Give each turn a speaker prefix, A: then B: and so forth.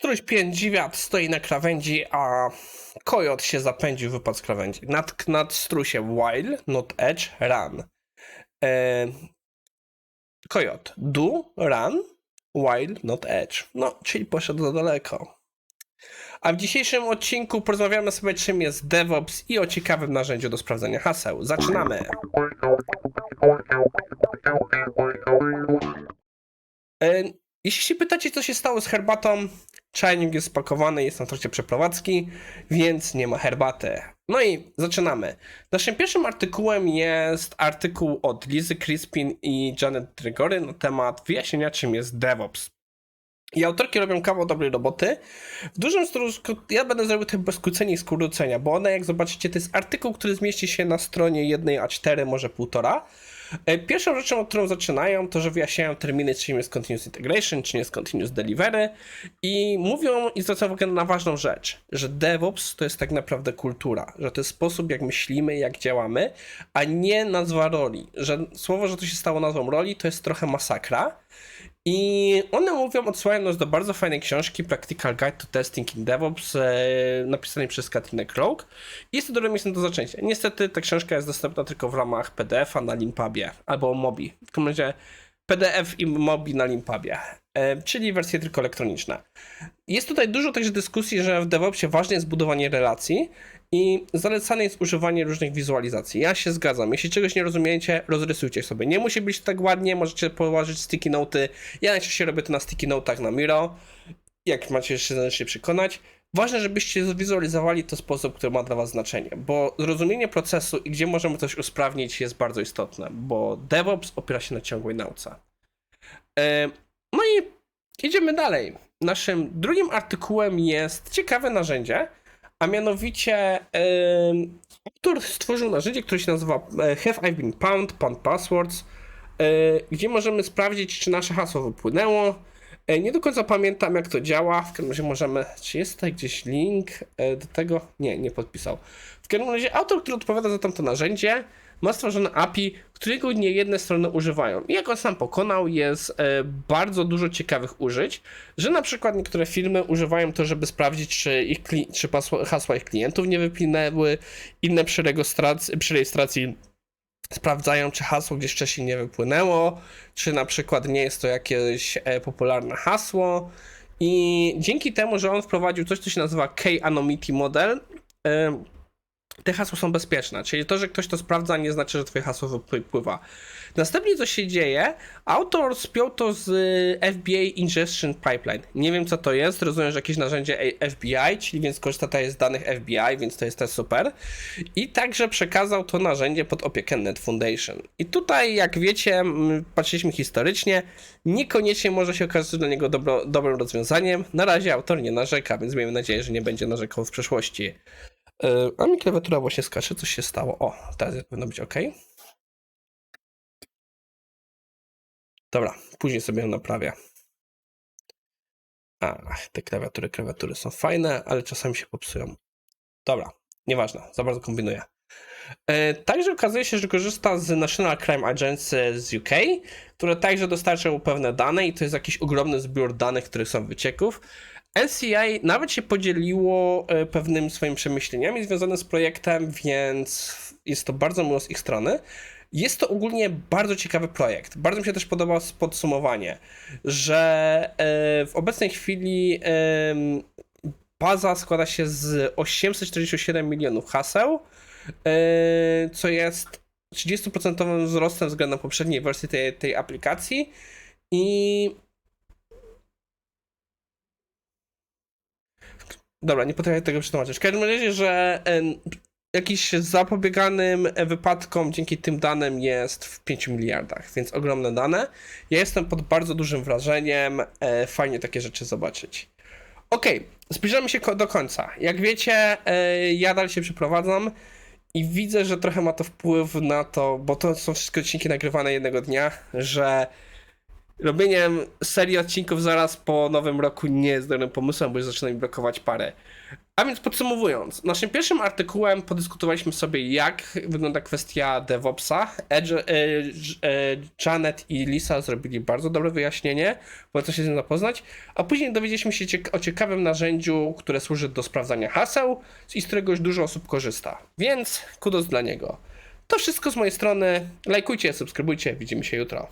A: Któryś piędziwiat stoi na krawędzi, a kojot się zapędził, wypadł z krawędzi. Nad, nad strusiem while, not edge, run. E, kojot do, run, while, not edge. No, czyli poszedł za daleko. A w dzisiejszym odcinku porozmawiamy sobie, czym jest DevOps i o ciekawym narzędziu do sprawdzania haseł. Zaczynamy! E, Jeśli się pytacie, co się stało z herbatą, czajnik jest spakowany, jest na trakcie przeprowadzki, więc nie ma herbaty. No i zaczynamy. Naszym pierwszym artykułem jest artykuł od Lizy Crispin i Janet Gregory na temat wyjaśnienia, czym jest DevOps. I autorki robią kawał dobrej roboty. W dużym skrócie, ja będę zrobił to bez skrócenia i skrócenia, bo one, jak zobaczycie, to jest artykuł, który zmieści się na stronie jednej A4, może półtora. E, Pierwszą rzeczą, od którą zaczynają, to że wyjaśniają terminy, czym jest Continuous Integration, czym jest Continuous Delivery i mówią i zwracają uwagę na ważną rzecz, że DevOps to jest tak naprawdę kultura, że to jest sposób, jak myślimy, jak działamy, a nie nazwa roli. Że słowo, że to się stało nazwą roli, to jest trochę masakra. I one mówią, odsyłają nas do bardzo fajnej książki Practical Guide to Testing in DevOps, e, napisanej przez Katrinę Krog. Jest to dobre miejsce do zaczęcia. Niestety ta książka jest dostępna tylko w ramach PDF-a na Limpubie albo Mobi. W każdym razie PDF i Mobi na Limpubie, e, czyli wersje tylko elektroniczne. Jest tutaj dużo także dyskusji, że w DevOpsie ważne jest budowanie relacji i zalecane jest używanie różnych wizualizacji. Ja się zgadzam. Jeśli czegoś nie rozumiecie, rozrysujcie sobie. Nie musi być tak ładnie, możecie położyć sticky noty. Ja najczęściej robię to na sticky notach na Miro. Jak macie jeszcze się przekonać. Ważne, żebyście zwizualizowali to sposób, który ma dla Was znaczenie, bo zrozumienie procesu i gdzie możemy coś usprawnić jest bardzo istotne, bo DevOps opiera się na ciągłej nauce. E, No i idziemy dalej. Naszym drugim artykułem jest ciekawe narzędzie, a mianowicie autor stworzył narzędzie, które się nazywa e, Have I Been Pound, Pound Passwords, e, gdzie możemy sprawdzić, czy nasze hasło wypłynęło. E, Nie do końca pamiętam, jak to działa. W każdym razie możemy. Czy jest tutaj gdzieś link e, do tego? Nie, nie podpisał. W każdym razie autor, który odpowiada za tamto narzędzie, ma stworzone API, którego nie jedne strony używają. I jak on sam pokonał, jest e, bardzo dużo ciekawych użyć, że na przykład niektóre firmy używają to, żeby sprawdzić, czy, ich czy hasła ich klientów nie wypłynęły, inne przy rejestracji, przy rejestracji sprawdzają, czy hasło gdzieś wcześniej nie wypłynęło, czy na przykład nie jest to jakieś e, popularne hasło. I dzięki temu, że on wprowadził coś, co się nazywa K-Anonymity Model, te hasła są bezpieczne. Czyli to, że ktoś to sprawdza, nie znaczy, że twoje hasło wypływa. Następnie co się dzieje? Autor spiął to z e, FBI Ingestion Pipeline. Nie wiem co to jest, rozumiem, że jakieś narzędzie FBI, czyli więc korzysta tutaj z danych FBI, więc to jest też super. I także przekazał to narzędzie pod opiekę Net Foundation. I tutaj, jak wiecie, patrzyliśmy historycznie, niekoniecznie może się okazać dla niego dobro, dobrym rozwiązaniem. Na razie autor nie narzeka, więc miejmy nadzieję, że nie będzie narzekał w przyszłości. Yy, a mi klawiatura właśnie skacze, coś się stało. O, teraz powinno być ok. Dobra, później sobie ją naprawię. Ach, te klawiatury, klawiatury są fajne, ale czasami się popsują. Dobra, nieważne, za bardzo kombinuję. E, Także okazuje się, że korzysta z National Crime Agency z UK, które także dostarcza mu pewne dane i to jest jakiś ogromny zbiór danych, które są wycieków. NCA nawet się podzieliło e, pewnymi swoimi przemyśleniami związane z projektem, więc jest to bardzo miło z ich strony. Jest to ogólnie bardzo ciekawy projekt. Bardzo mi się też podoba podsumowanie, że e, w obecnej chwili baza składa się z 847 milionów haseł, e, co jest 30% wzrostem względem poprzedniej wersji tej, tej aplikacji i Dobra, nie potrafię tego przetłumaczyć. W każdym razie, że jakiś zapobieganym wypadkom dzięki tym danym jest w 5 miliardach, więc ogromne dane. Ja jestem pod bardzo dużym wrażeniem. E, fajnie takie rzeczy zobaczyć. Okej, zbliżamy się do końca. Jak wiecie, e, ja dalej się przeprowadzam i widzę, że trochę ma to wpływ na to, bo to są wszystkie odcinki nagrywane jednego dnia, że robieniem serii odcinków zaraz po nowym roku nie jest dobrym pomysłem, bo już zaczyna mi blokować parę. A więc podsumowując, naszym pierwszym artykułem podyskutowaliśmy sobie, jak wygląda kwestia DevOpsa. Edge, e, e, Janet i Lisa zrobili bardzo dobre wyjaśnienie, polecam się z nim zapoznać. A później dowiedzieliśmy się o ciekawym narzędziu, które służy do sprawdzania haseł i z którego już dużo osób korzysta. Więc kudos dla niego. To wszystko z mojej strony. Lajkujcie, subskrybujcie, widzimy się jutro.